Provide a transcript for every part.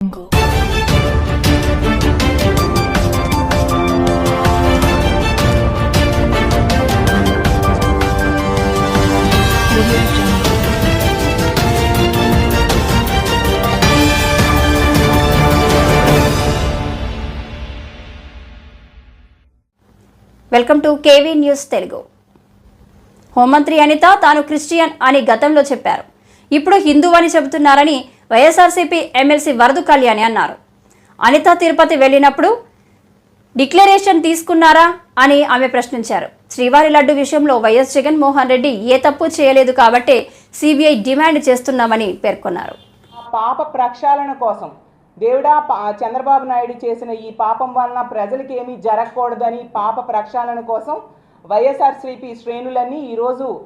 jungle. Welcome to KV news Telugu హోంమంత్రి అనిత తాను Christian అని గతంలో చెప్పారు ఇప్పుడు హిందూ అని చెబుతున్నారని వైఎస్ఆర్సీపీ ఎమ్మెల్సీ వరదు కళ్యాణి అన్నారు. అనిత తిరుపతి వెళ్ళినప్పుడు డిక్లరేషన్ తీసుకున్నారా అని ఆమె ప్రశ్నించారు. శ్రీవారి లడ్డు విషయంలో వైఎస్ జగన్మోహన్ రెడ్డి ఏ తప్పు చేయలేదు కాబట్టే సిబిఐ డిమాండ్ చేస్తున్నామని పేర్కొన్నారు. ఆ పాప ప్రక్షాళన కోసం దేవుడా పా- చంద్రబాబు నాయుడు చేసిన ఈ పాపం వలన ప్రజలకి ఏమీ జరగకూడదని పాప ప్రక్షాళన కోసం వైఎస్ఆర్సీపీ శ్రేణులన్నీ ఈరోజు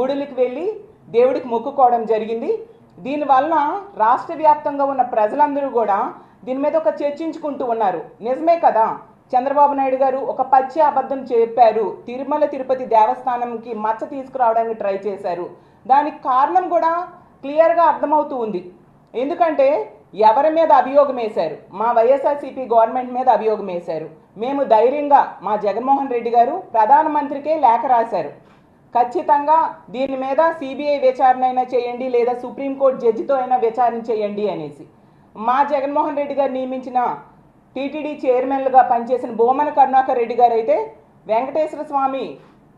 గుడులకు వెళ్ళి దేవుడికి మొక్కుకోవడం జరిగింది. దీనివలన రాష్ట్ర వ్యాప్తంగా ఉన్న ప్రజలందరూ కూడా దీని మీద ఒక చర్చించుకుంటూ ఉన్నారు. నిజమే కదా? చంద్రబాబు నాయుడు గారు ఒక పచ్చి అబద్ధం చెప్పారు. తిరుమల తిరుపతి దేవస్థానంకి మచ్చ తీసుకురావడానికి ట్రై చేశారు. దానికి కారణం కూడా క్లియర్గా అర్థమవుతూ ఉంది. ఎందుకంటే ఎవరి మీద అభియోగం వేశారు? మా వైఎస్ఆర్సీపీ గవర్నమెంట్ మీద అభియోగం వేశారు. మేము ధైర్యంగా మా జగన్మోహన్ రెడ్డి గారు ప్రధానమంత్రికే లేఖ రాశారు. ఖచ్చితంగా దీని మీద సిబిఐ విచారణ అయినా చేయండి లేదా సుప్రీంకోర్టు జడ్జితో అయినా విచారణ చేయండి అనేసి. మా జగన్మోహన్ రెడ్డి గారు నియమించిన టీటీడీ చైర్మన్లుగా పనిచేసిన బోమన కరుణాకర్ రెడ్డి గారు అయితే వెంకటేశ్వర స్వామి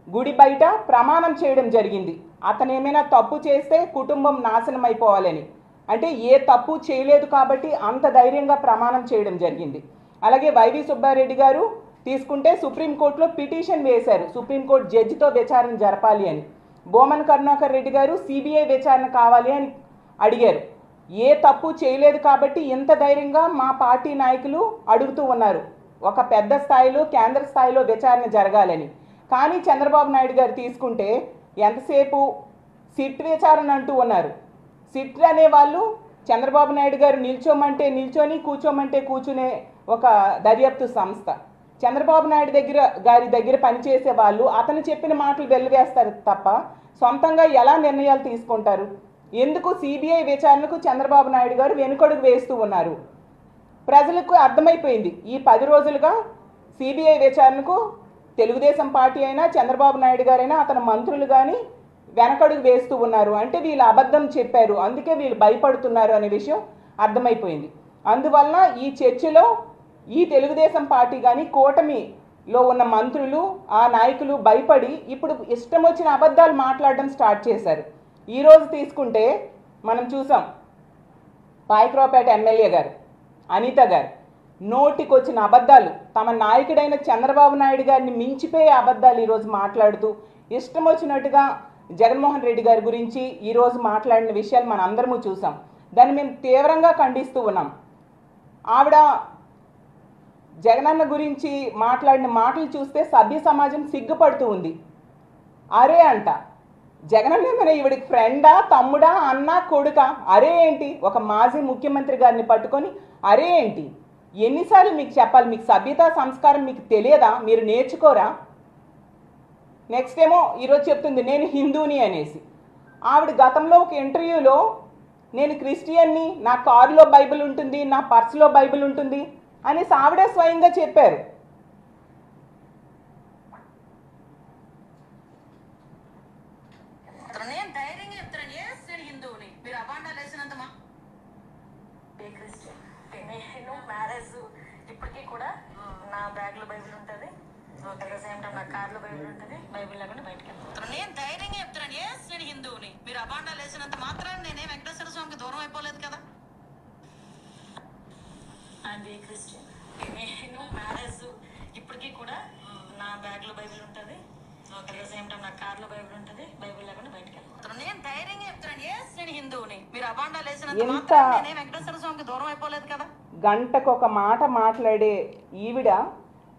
గుడి బయట ప్రమాణం చేయడం జరిగింది. అతను ఏమైనా తప్పు చేస్తే కుటుంబం నాశనం అయిపోవాలని. అంటే ఏ తప్పు చేయలేదు కాబట్టి అంత ధైర్యంగా ప్రమాణం చేయడం జరిగింది. అలాగే వైవి సుబ్బారెడ్డి గారు తీసుకుంటే సుప్రీంకోర్టులో పిటిషన్ వేశారు. సుప్రీంకోర్టు జడ్జితో విచారణ జరపాలి అని. బోమన్ కరుణాకర్ రెడ్డి గారు సిబిఐ విచారణ కావాలి అని అడిగారు. ఏ తప్పు చేయలేదు కాబట్టి ఇంత ధైర్యంగా మా పార్టీ నాయకులు అడుగుతూ ఉన్నారు. ఒక పెద్ద స్థాయిలో కేంద్ర స్థాయిలో విచారణ జరగాలని. కానీ చంద్రబాబు నాయుడు గారు తీసుకుంటే ఎంతసేపు సిట్ విచారణ అంటూ ఉన్నారు. సిట్ అనే వాళ్ళు చంద్రబాబు నాయుడు గారు నిల్చోమంటే నిల్చొని కూర్చోమంటే కూర్చునే ఒక దర్యాప్తు సంస్థ. చంద్రబాబు నాయుడు దగ్గర గారి దగ్గర పనిచేసే వాళ్ళు అతను చెప్పిన మాటలు వెల్లివేస్తారు తప్ప సొంతంగా ఎలా నిర్ణయాలు తీసుకుంటారు? ఎందుకు సిబిఐ విచారణకు చంద్రబాబు నాయుడు గారు వెనుకడుగు వేస్తూ ఉన్నారు? ప్రజలకు అర్థమైపోయింది. ఈ పది రోజులుగా సిబిఐ విచారణకు తెలుగుదేశం పార్టీ అయినా చంద్రబాబు నాయుడు గారైనా అతని మంత్రులు కానీ వెనకడుగు వేస్తూ ఉన్నారు. అంటే వీళ్ళు అబద్ధం చెప్పారు. అందుకే వీళ్ళు భయపడుతున్నారు అనే విషయం అర్థమైపోయింది. అందువలన ఈ చర్చలో ఈ తెలుగుదేశం పార్టీ కానీ కూటమిలో ఉన్న మంత్రులు ఆ నాయకులు భయపడి ఇప్పుడు ఇష్టం వచ్చిన అబద్ధాలు మాట్లాడడం స్టార్ట్ చేశారు. ఈరోజు తీసుకుంటే మనం చూసాం పాయక్రావుపేట ఎమ్మెల్యే గారు అనిత గారు నోటికొచ్చిన అబద్ధాలు. తమ నాయకుడైన చంద్రబాబు నాయుడు గారిని మించిపోయే అబద్ధాలు ఈరోజు మాట్లాడుతూ ఇష్టం వచ్చినట్టుగా జగన్మోహన్ రెడ్డి గారి గురించి ఈరోజు మాట్లాడిన విషయాలు మనం అందరము చూసాం. దాన్ని మేము తీవ్రంగా ఖండిస్తూ ఉన్నాం. ఆవిడ జగనన్న గురించి మాట్లాడిన మాటలు చూస్తే సభ్య సమాజం సిగ్గుపడుతూ ఉంది. అరే అంట జగనన్న ఏమైనా ఈవిడికి ఫ్రెండా తమ్ముడా అన్న కొడుక? అరే ఏంటి? ఒక మాజీ ముఖ్యమంత్రి గారిని పట్టుకొని అరే ఏంటి? ఎన్నిసార్లు మీకు చెప్పాలి మీకు సభ్యత సంస్కారం మీకు తెలియదా? మీరు నేర్చుకోరా? నెక్స్ట్ ఏమో ఈరోజు చెప్తుంది నేను హిందూని అనేసి. ఆవిడ గతంలో ఒక ఇంటర్వ్యూలో నేను క్రిస్టియన్ని నా కారులో బైబిల్ ఉంటుంది నా పర్సులో బైబిల్ ఉంటుంది అనేసి ఆవిడే స్వయంగా చెప్పారు. ఏ ఇప్పటికీ కూడా నా బ్యాగ్లో బైబిల్ ఉంటుంది. అట్ ద సేమ్ టైం నా కార్లో బైబిల్ ఉంటుంది. బైబిల్ లేకుండా బయటకు వెళ్తాను చెప్తున్నాను. నేను ధైర్యంగా చెప్తున్నాను ఎస్ నేను హిందువుని మీరు అబాండాలు వేసినంత మాత్రం నేనే వెంకటేశ్వర స్వామికి దూరం అయిపోలేదు కదా. And a Christian. నేను మ్యారేజ్ ఇప్పటికీ కూడా నా బ్యాగ్లో బైబిల్ ఉంటుంది. అట్ ద సేమ్ టైం నా కార్లో బైబిల్ ఉంటుంది. బైబిల్ లేకుండా బయటకు వెళ్తాను చెప్తున్నాను. నేను ధైర్యంగా చెప్తున్నాను ఎస్ నేను హిందువుని. మీరు అబాండాలు వేసినంత ఎంత- మాత్రం నేనే వెంకటేశ్వర స్వామికి దూరం అయిపోలేదు కదా. గంటకు ఒక మాట మాట్లాడే ఈవిడ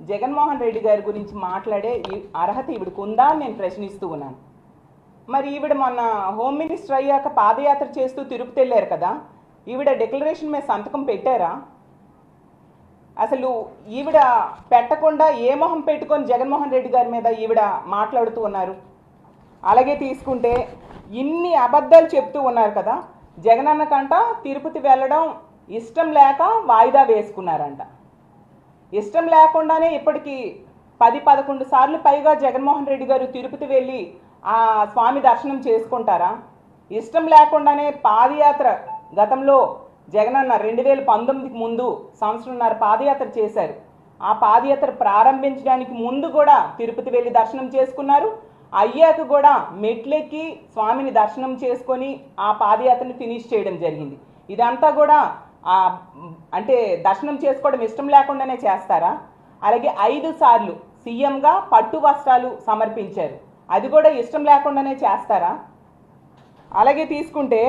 జగన్మోహన్ రెడ్డి గారి గురించి మాట్లాడే ఈ అర్హత ఈవిడకు ఉందా అని నేను ప్రశ్నిస్తూ ఉన్నాను. మరి ఈవిడ మొన్న హోమ్ మినిస్టర్ అయ్యాక పాదయాత్ర చేస్తూ తిరుపతి వెళ్ళారు కదా. ఈవిడ డిక్లరేషన్ మీద సంతకం పెట్టారా? అసలు ఈవిడ పెట్టకుండా ఏ మొహం పెట్టుకొని జగన్మోహన్ రెడ్డి గారి మీద ఈవిడ మాట్లాడుతూ ఉన్నారు? అలాగే తీసుకుంటే ఇన్ని అబద్ధాలు చెప్తూ ఉన్నారు కదా జగనన్న కంట తిరుపతి వెళ్ళడం ఇష్టం లేక వాయిదా వేసుకున్నారంట. ఇష్టం లేకుండానే ఇప్పటికీ పది పదకొండు సార్లు పైగా జగన్మోహన్ రెడ్డి గారు తిరుపతి వెళ్ళి ఆ స్వామి దర్శనం చేసుకుంటారా? ఇష్టం లేకుండానే పాదయాత్ర గతంలో జగనన్న రెండు వేల పంతొమ్మిదికి ముందు సంవత్సరంన్నర పాదయాత్ర చేశారు. ఆ పాదయాత్ర ప్రారంభించడానికి ముందు కూడా తిరుపతి వెళ్ళి దర్శనం చేసుకున్నారు. అయ్యాక కూడా మెట్లెక్కి స్వామిని దర్శనం చేసుకొని ఆ పాదయాత్రని ఫినిష్ చేయడం జరిగింది. ఇదంతా కూడా అంటే దర్శనం చేసుకోవడం ఇష్టం లేకుండానే చేస్తారా? అలాగే ఐదు సార్లు సీఎంగా పట్టు వస్త్రాలు సమర్పించారు. అది కూడా ఇష్టం లేకుండానే చేస్తారా? అలాగే తీసుకుంటే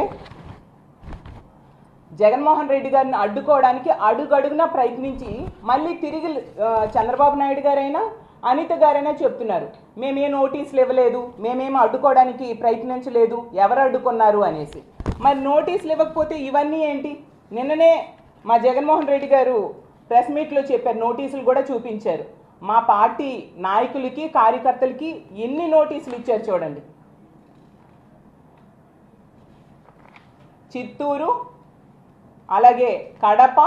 జగన్మోహన్ రెడ్డి గారిని అడ్డుకోవడానికి అడుగడుగునా ప్రయత్నించి మళ్ళీ తిరిగి చంద్రబాబు నాయుడు గారైనా అనిత గారైనా చెప్తున్నారు. మేమే నోటీసులు ఇవ్వలేదు మేమేం అడ్డుకోవడానికి ప్రయత్నించలేదు ఎవరు అడ్డుకున్నారు అనేసి. మరి నోటీసులు ఇవ్వకపోతే ఇవన్నీ ఏంటి? నిన్ననే మా జగన్మోహన్ రెడ్డి గారు ప్రెస్ మీట్లో చెప్పారు నోటీసులు కూడా చూపించారు. మా పార్టీ నాయకులకి కార్యకర్తలకి ఎన్ని నోటీసులు ఇచ్చారు చూడండి. చిత్తూరు అలాగే కడప